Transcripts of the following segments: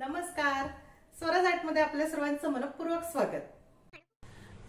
नमस्कार. स्वराजमध्ये आपल्या सर्वांचं मनपूर्वक स्वागत.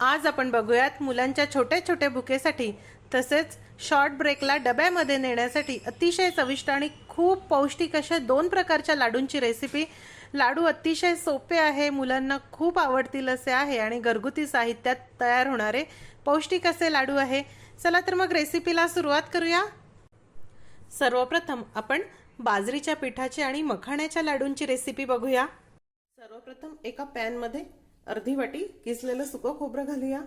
आज आपण बघूयात मुलांच्या छोट्या छोट्या भुकेसाठी तसेच शॉर्ट ब्रेकला डब्यामध्ये नेण्यासाठी अतिशय चविष्ट आणि खूप पौष्टिक अशा दोन प्रकारच्या लाडूंची रेसिपी लाडू अतिशय सोपे आहे मुलांना खूप आवडतील असे आहे आणि घरगुती साहित्यात तयार होणारे पौष्टिक असे लाडू आहे. चला तर मग रेसिपीला सुरुवात करूया. सर्वप्रथम आपण बाजरीच्या पिठाची आणि मखाण्याच्या लाडूंची रेसिपी बघूया. सर्वप्रथम एका पॅनमध्ये अर्धी वाटी किसलेलं सुकं खोबरं घालूया.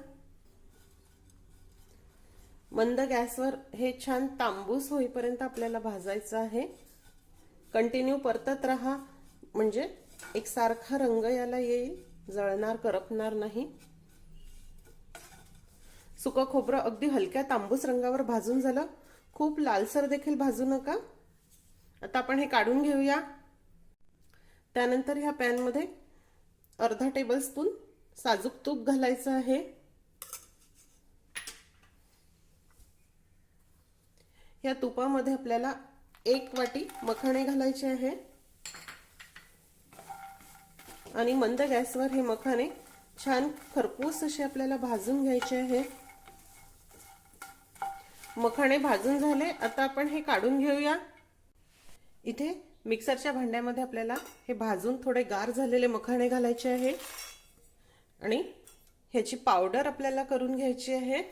मंद गॅसवर हे छान तांबूस होईपर्यंत आपल्याला भाजायचं आहे. कंटिन्यू परतत राहा. म्हणजे एक सारखा रंग याला येईल. जळणार करपणार नाही. सुकं खोबरं अगदी हलक्या तांबूस रंगावर भाजून झालं. खूप लालसर देखील भाजू नका. आता आपण हे काढून घेऊया. त्यानंतर ह्या पॅनमध्ये अर्धा टेबल स्पून साजूक तूप घालायचं आहे. या तुपामध्ये आपल्याला एक वाटी मखाणे घालायचे आहे. आणि मंद गॅसवर हे मखाणे छान खरपूस असे आपल्याला भाजून घ्यायचे आहे. मखाणे भाजून झाले. आता आपण हे काढून घेऊया. इथे मिक्सरच्या भांड्यामध्ये आपल्याला हे भाजून थोडे गार झालेले मखाणे घालायचे आहे. आणि ह्याची पावडर आपल्याला करून घ्यायची आहे.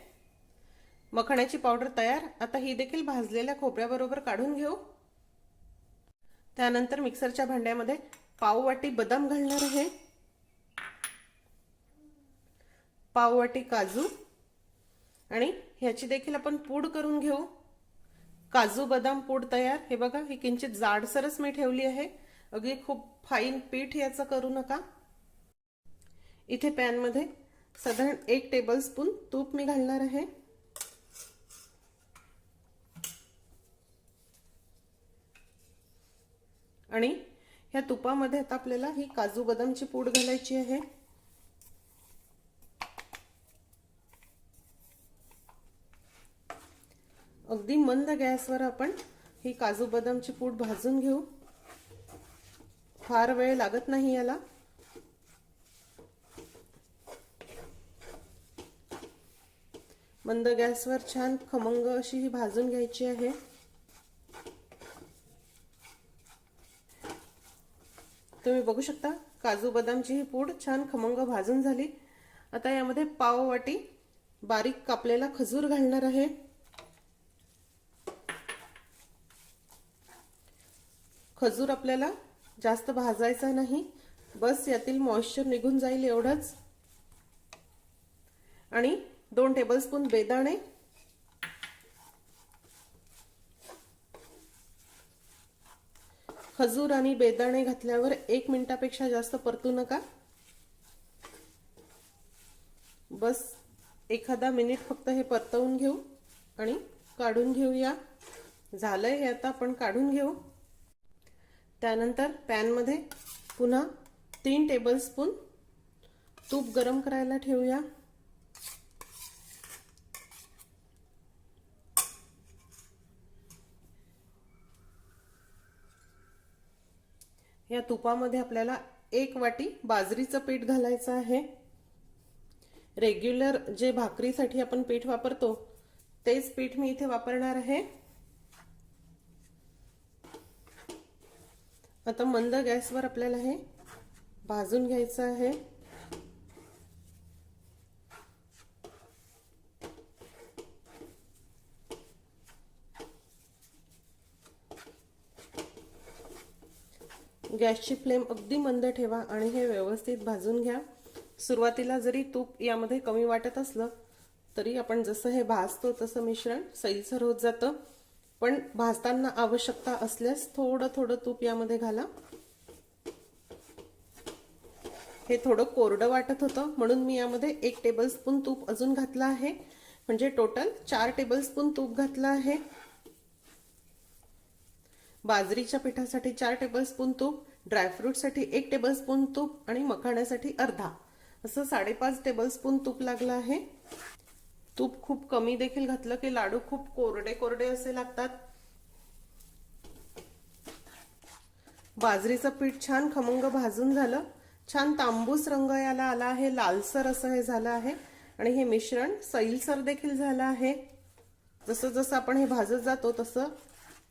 मखाण्याची पावडर तयार. आता ही देखील भाजलेल्या खोबऱ्याबरोबर काढून घेऊ. त्यानंतर मिक्सरच्या भांड्यामध्ये पाव वाटी बदाम घालणार आहे. पाववाटी काजू. आणि ह्याची देखील आपण पूड करून घेऊ. काजू बदाम पूड तयार. हे बघा ही किंचित जाडसरच मी ठेवली आहे. अगदी खूप फाईन पीठ याचं करू नका. इथे पॅनमध्ये साधारण एक टेबलस्पून तूप मी घालणार आहे. आणि ह्या तुपामध्ये आता आपल्याला ही काजू बदामची पूड घालायची आहे. अगदी मंद गॅसवर आपण ही काजू बदामची पूड भाजून घेऊ. फार वेळ लागत नाही याला. मंद गॅसवर छान खमंग अशी ही भाजून घ्यायची आहे. तुम्ही बघू शकता काजू बदामची ही पूड छान खमंग भाजून झाली. आता यामध्ये पाव वाटी बारीक कापलेला खजूर घालणार आहे. खजूर आपल्याला जास्त भाजायचा नाही. बस यातील मॉइश्चर निघून जाईल एवढंच. आणि दोन टेबलस्पून बेदाणे. खजूर आणि बेदाणे घातल्यावर एक मिनिटापेक्षा जास्त परतू नका. बस एखादा मिनिट फक्त हे परतवून घेऊ आणि काढून घेऊया. झालंय हे आता आपण काढून घेऊ. त्यानंतर पॅनमध्ये पुन्हा तीन टेबलस्पून तूप गरम करायला ठेवूया. या तुपामध्ये आपल्याला एक वाटी बाजरीचं पीठ घालायचं आहे. रेग्युलर जे भाकरीसाठी आपण पीठ वापरतो तेच पीठ मी इथे वापरणार आहे. आता मंद गॅसवर आपल्याला हे भाजून घ्यायचं आहे. गॅसची फ्लेम अगदी मंद ठेवा आणि हे व्यवस्थित भाजून घ्या. सुरुवातीला जरी तूप यामध्ये कमी वाटत असलं तरी आपण जसं हे भाजतो तसं मिश्रण सैलसर होत जातं. पण भाजताना आवश्यकता असल्यास थोडं थोडं तूप यामध्ये घाला. हे थोडं कोरडं वाटत होतं म्हणून मी यामध्ये एक टेबलस्पून तूप अजून घातलं आहे. म्हणजे टोटल चार टेबलस्पून तूप घातलं आहे. बाजरीच्या पिठासाठी चार टेबलस्पून तूप ड्रायफ्रूटसाठी एक टेबलस्पून तूप आणि मखाण्यासाठी अर्धा. असं साडेपाच टेबलस्पून तूप लागलं आहे. तूप खूप कमी देखील घातलं की लाडू खूप कोरडे कोरडे असे लागतात. बाजरीचं पीठ छान खमंग भाजून झालं. छान तांबूस रंग याला आला आहे. लालसर असं हे झालं आहे. आणि हे मिश्रण सैलसर देखील झालं आहे. जसं जसं आपण हे भाजत जातो तसं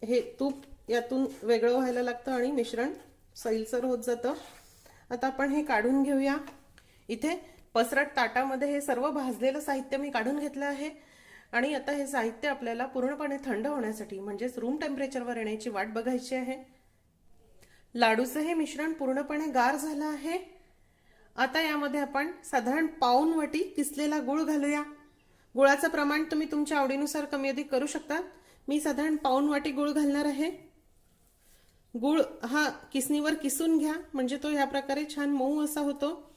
हे तूप यातून वेगळं व्हायला लागतं आणि मिश्रण सैलसर होत जातं. आता आपण हे काढून घेऊया. इथे पसरट ताटामध्ये हे सर्व भाजलेलं साहित्य मी काढून घेतलं आहे. आणि आता हे साहित्य आपल्याला पूर्णपणे थंड होण्यासाठी म्हणजेच रूम टेम्परेचरवर येण्याची वाट बघायची आहे. लाडूचं हे मिश्रण पूर्णपणे गार झालं आहे. आता यामध्ये आपण साधारण पाऊन वाटी किसलेला गुळ घालूया. गुळाचं प्रमाण तुम्ही तुमच्या आवडीनुसार कमी अधिक करू शकता मी साधारण पाऊन वाटी गुळ घालणार आहे. गुळ हा किसणीवर किसून घ्या म्हणजे तो ह्या प्रकारे छान मऊ असा होतो.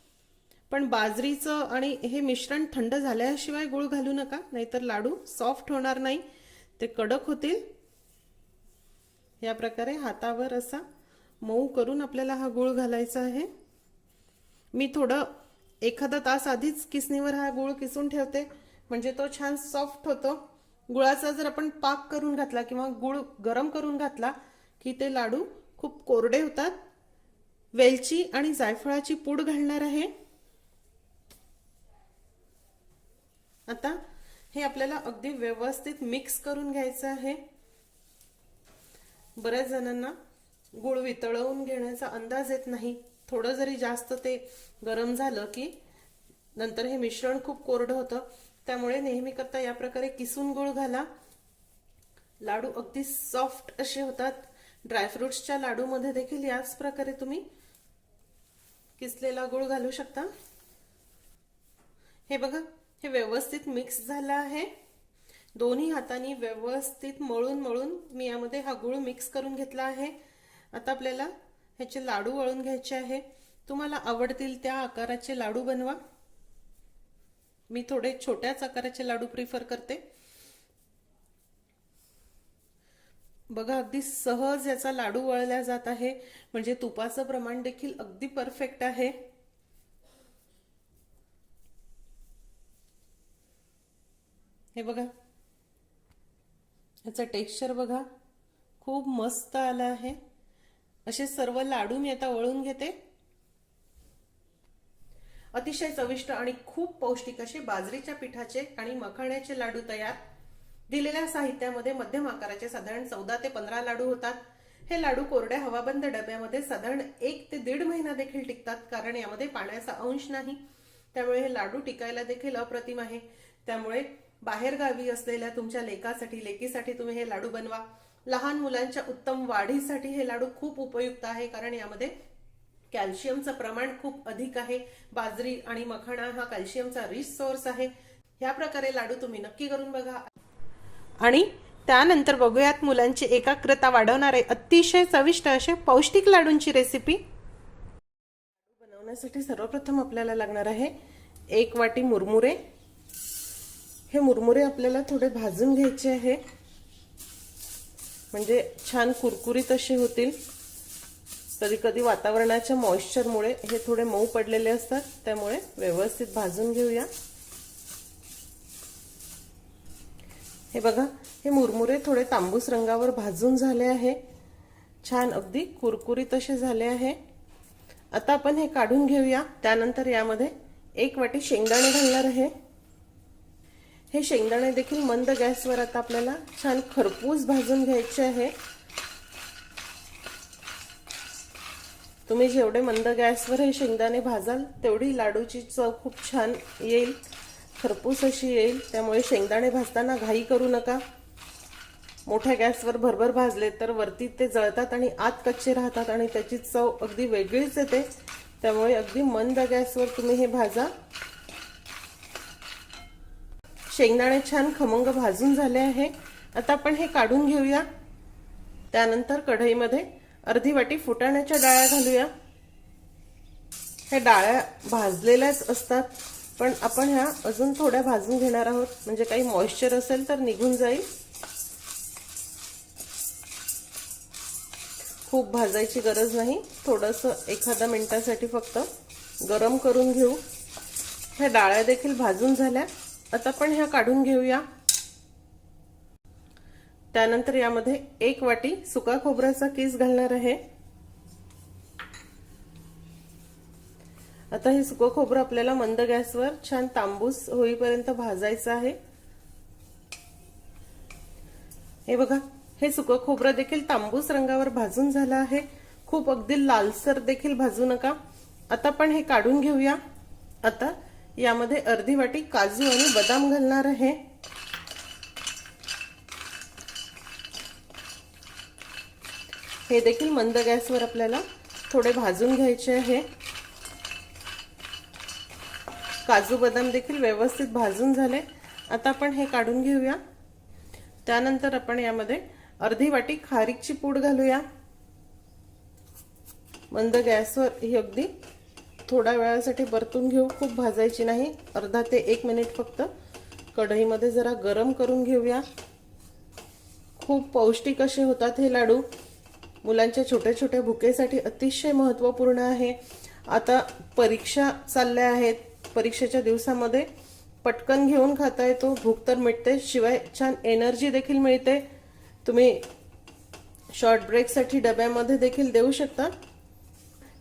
पण बाजरीचं आणि हे मिश्रण थंड झाल्याशिवाय गुळ घालू नका नाहीतर लाडू सॉफ्ट होणार नाही. ते कडक होतील. या प्रकारे हातावर असा मऊ करून आपल्याला हा गुळ घालायचा आहे. मी थोडं एखादा तास आधीच किसणीवर हा गुळ किसून ठेवते. म्हणजे तो छान सॉफ्ट होतो. गुळाचा जर आपण पाक करून घातला किंवा गुळ गरम करून घातला की ते लाडू खूप कोरडे होतात. वेलची आणि जायफळाची पूड घालणार आहे. आता हे आपल्याला अगदी व्यवस्थित मिक्स करून घ्यायचं आहे. बऱ्याच जणांना गुळ वितळवून घेण्याचा अंदाज येत नाही. थोडं जरी जास्त ते गरम झालं की नंतर हे मिश्रण खूप कोरडं होतं. त्यामुळे नेहमी करता या प्रकारे किसून गुळ घाला. लाडू अगदी सॉफ्ट असे होतात. ड्रायफ्रुट्सच्या लाडूमध्ये देखील याच प्रकारे तुम्ही किसलेला गुळ घालू शकता. हे बघा हे व्यवस्थित मिक्स झालं आहे. दोन्ही हाताने व्यवस्थित मळून मळून मी यामध्ये हा गुळ मिक्स करून घेतला आहे. आता आपल्याला ह्याचे लाडू वळून घ्यायचे आहे. तुम्हाला आवडतील त्या आकाराचे लाडू बनवा. मी थोडे छोट्याच आकाराचे लाडू प्रिफर करते. बघा अगदी सहज याचा लाडू वळला जात आहे. म्हणजे तुपाचं प्रमाण देखील अगदी परफेक्ट आहे. हे बघा. याचं टेक्स्चर बघा. खूप मस्त आलं आहे. असे सर्व लाडू मी आता वळून घेते. अतिशय चविष्ट आणि खूप पौष्टिक असे बाजरीच्या पिठाचे आणि मखाण्याचे लाडू तयार. दिलेल्या साहित्यामध्ये मध्यम आकाराचे साधारण चौदा ते पंधरा लाडू होतात. हे लाडू कोरड्या हवाबंद डब्यामध्ये साधारण एक ते दीड महिना देखील टिकतात कारण यामध्ये पाण्याचा अंश नाही. त्यामुळे हे लाडू टिकायला देखील अप्रतिम आहे. त्यामुळे बाहेरगावी असलेल्या तुमच्या लेकासाठी लेकीसाठी तुम्ही हे लाडू बनवा. लहान मुलांच्या उत्तम वाढीसाठी हे लाडू खूप उपयुक्त आहे कारण यामध्ये कॅल्शियमचं प्रमाण खूप अधिक आहे. बाजरी आणि मखाणा हा कॅल्शियमचा रिच सोर्स आहे. ह्या प्रकारे लाडू तुम्ही नक्की करून बघा. आणि त्यानंतर बघूयात मुलांची एकाग्रता वाढवणारे अतिशय चविष्ट असे पौष्टिक लाडूंची रेसिपी बनवण्यासाठी सर्वप्रथम आपल्याला लागणार आहे एक वाटी मुरमुरे हे मुरमुरे आपल्याला थोडे भाजून घ्यायचे आहे. म्हणजे छान कुरकुरीत असे होतील. कधी कधी वातावरणाच्या मॉइश्चरमुळे हे थोडे मऊ पडलेले असतात. त्यामुळे व्यवस्थित भाजून घेऊया. हे बघा हे मुरमुरे थोडे तांबूस रंगावर भाजून झाले आहे. छान अगदी कुरकुरीत असे झाले आहे. आता आपण हे काढून घेऊया. त्यानंतर यामध्ये एक वाटी शेंगदाणे घालणार आहे. हे शेंगदाणे देखील मंद गॅसवर आता आपल्याला छान खरपूस भाजून घ्यायचे आहे. तुम्ही जेवढे मंद गॅसवर हे शेंगदाणे भाजाल तेवढी लाडूची चव खूप छान येईल. खरपूस अशी येईल त्यामुळे शेंगदाणे भाजताना घाई करू नका. मोठ्या गॅसवर भरभर भाजले तर वरती ते जळतात आणि आत कच्चे राहतात आणि त्याची चव अगदी वेगळीच येते. त्यामुळे अगदी मंद गॅसवर तुम्ही हे भाजा. शेंगदाणे छान खमंग भाजून झाले आहे. आता आपण हे काढून घेऊया. त्यानंतर कढईमध्ये अर्धी वाटी फुटाण्याच्या डाळ्या घालूया. ह्या डाळ्या भाजलेल्याच असतात पण आपण ह्या अजून थोड्या भाजून घेणार आहोत. म्हणजे काही मॉइश्चर असेल तर निघून जाईल. खूप भाजायची गरज नाही. थोडंसं एखाद्या मिनटासाठी फक्त गरम करून घेऊ. ह्या डाळ्या देखील भाजून झाल्या. आता आपण ह्या काढून घेऊया. त्यानंतर यामध्ये एक वाटी सुका खोबऱ्याचा केस घालणार आहे. आता हे सुकं खोबरं आपल्याला मंद गॅसवर छान तांबूस होईपर्यंत भाजायचं आहे. हे बघा हे सुकं खोबरं देखील तांबूस रंगावर भाजून झालं आहे. खूप अगदी लालसर देखील भाजू नका. आता आपण हे काढून घेऊया. आता यामध्ये अर्धी वाटी काजू आणि बदाम घालणार आहे. हे देखील मंद गॅसवर आपल्याला थोडे भाजून घ्यायचे आहे. काजू बदाम देखील व्यवस्थित भाजून झाले. आता आपण हे काढून घेऊया. त्यानंतर आपण यामध्ये अर्धी वाटी खारीकची पूड घालूया. मंद गॅसवर ही अगदी थोड्या वेळासाठी परतून घेऊ खूप भाजायची नाही. अर्धा ते एक मिनिट फक्त. कढईमध्ये जरा गरम करून घेऊया. खूप पौष्टिक असे होतात हे लाडू. मुलांच्या छोट्या छोट्या भुकेसाठी अतिशय महत्त्वपूर्ण आहे. आता परीक्षा चालल्या आहेत. परीक्षेच्या दिवसामध्ये पटकन घेऊन खाता येतो. भूक तर मिटते शिवाय छान एनर्जी देखील मिळते. तुम्ही शॉर्ट ब्रेकसाठी डब्यामध्ये देखील देऊ शकता.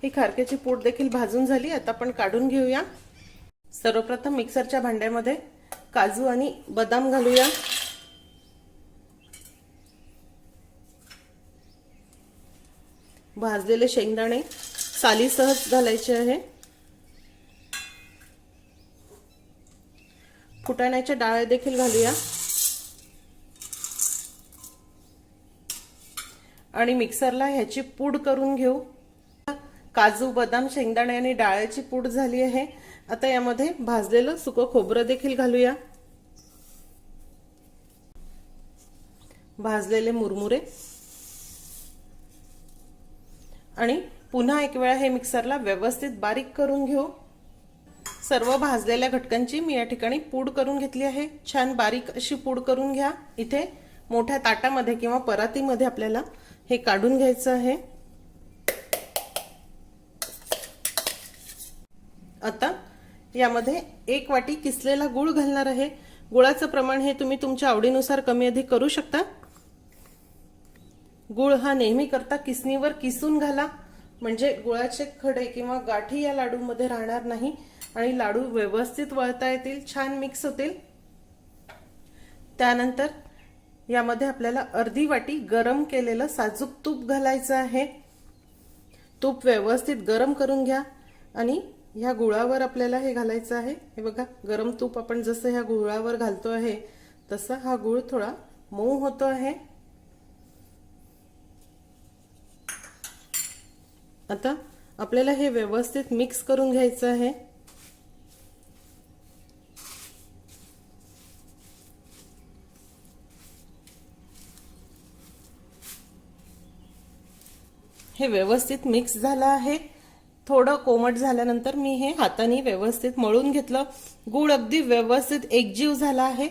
ही खारक्याची पूड देखील भाजून झाली. आता आपण काढून घेऊया. सर्वप्रथम मिक्सरच्या भांड्यामध्ये काजू आणि बदाम घालूया. भाजलेले शेंगदाणे साली सहज घालायचे आहे. फुटाण्याच्या डाळ्या देखील घालूया. आणि मिक्सरला ह्याची पूड करून घेऊ. काजू बदाम शेंगदाणे आणि डाळ्याची पूड झाली आहे. आता यामध्ये भाजलेलं सुकं खोबरं देखील घालूया. भाजलेले मुरमुरे. आणि पुन्हा एक वेळा हे मिक्सरला व्यवस्थित बारीक करून घेऊ. सर्व भाजलेल्या घटकांची मी या ठिकाणी पूड करून घेतली आहे. छान बारीक अशी पूड करून घ्या. इथे मोठ्या ताटामध्ये किंवा परातीमध्ये आपल्याला हे काढून घ्यायचं आहे. आता यामध्ये एक वाटी किसलेला गुळ घालणार आहे. गुळाचं प्रमाण हे तुम्ही तुमच्या आवडीनुसार कमी अधिक करू शकता. गुळ हा नेहमी करता किसनीवर किसून घाला. म्हणजे गुळाचे खडे किंवा गाठी या लाडूमध्ये राहणार नाही आणि लाडू व्यवस्थित वळता येतील छान मिक्स होतील. त्यानंतर यामध्ये आपल्याला अर्धी वाटी गरम केलेलं साजूक तूप घालायचं आहे. तूप व्यवस्थित गरम करून घ्या आणि ह्या गुळावर आपल्याला हे घालायचं आहे. हे बघा गरम तूप आपण जसं ह्या गुळावर घालतो आहे तसा हा गुळ थोडा मऊ होतो आहे. आता आपल्याला हे व्यवस्थित मिक्स करून घ्यायचं आहे. हे व्यवस्थित मिक्स झालं आहे. थोडं कोमट झाल्यानंतर मी हे हाताने व्यवस्थित मळून घेतलं. गूळ अगदी व्यवस्थित एकजीव झाला आहे.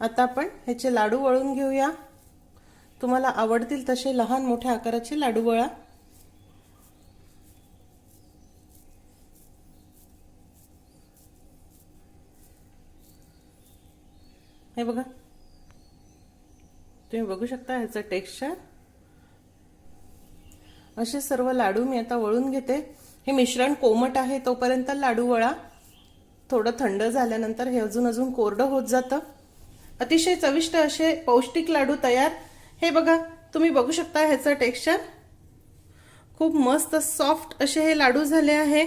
आता आपण ह्याचे लाडू वळून घेऊया. तुम्हाला आवडतील तसे लहान मोठ्या आकाराचे लाडू वळा. हे बघा. तुम्ही बघू शकता ह्याचं टेक्स्चर असे सर्व लाडू मी आता वळून घेते. हे मिश्रण कोमट आहे तोपर्यंत लाडू वळा थोडं थंड झाल्यानंतर हे अजून अजून कोरडं होत जातं. अतिशय चविष्ट असे पौष्टिक लाडू तयार. हे बघा तुम्ही बघू शकता ह्याचं टेक्स्चर. खूप मस्त सॉफ्ट असे हे लाडू झाले आहे.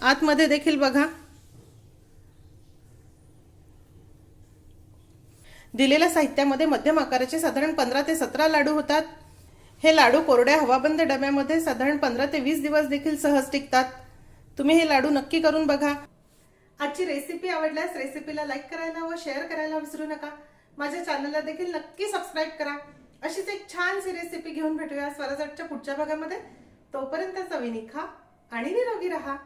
आतमध्ये देखील बघा. दिलेल्या साहित्यामध्ये मध्यम आकाराचे साधारण पंधरा ते सतरा लाडू होतात. हे लाडू कोरड्या हवाबंद डब्यामध्ये साधारण पंधरा ते वीस दिवस देखील सहज टिकतात. तुम्ही हे लाडू नक्की करून बघा. आजची रेसिपी आवडल्यास रेसिपीला लाईक करायला व शेअर करायला विसरू नका. माझ्या चॅनलला देखील नक्की सबस्क्राईब करा. अशीच एक छानशी रेसिपी घेऊन भेटूया. स्वराजटच्या पुढच्या भागामध्ये. तोपर्यंत चवीनी खा आणि निरोगी राहा.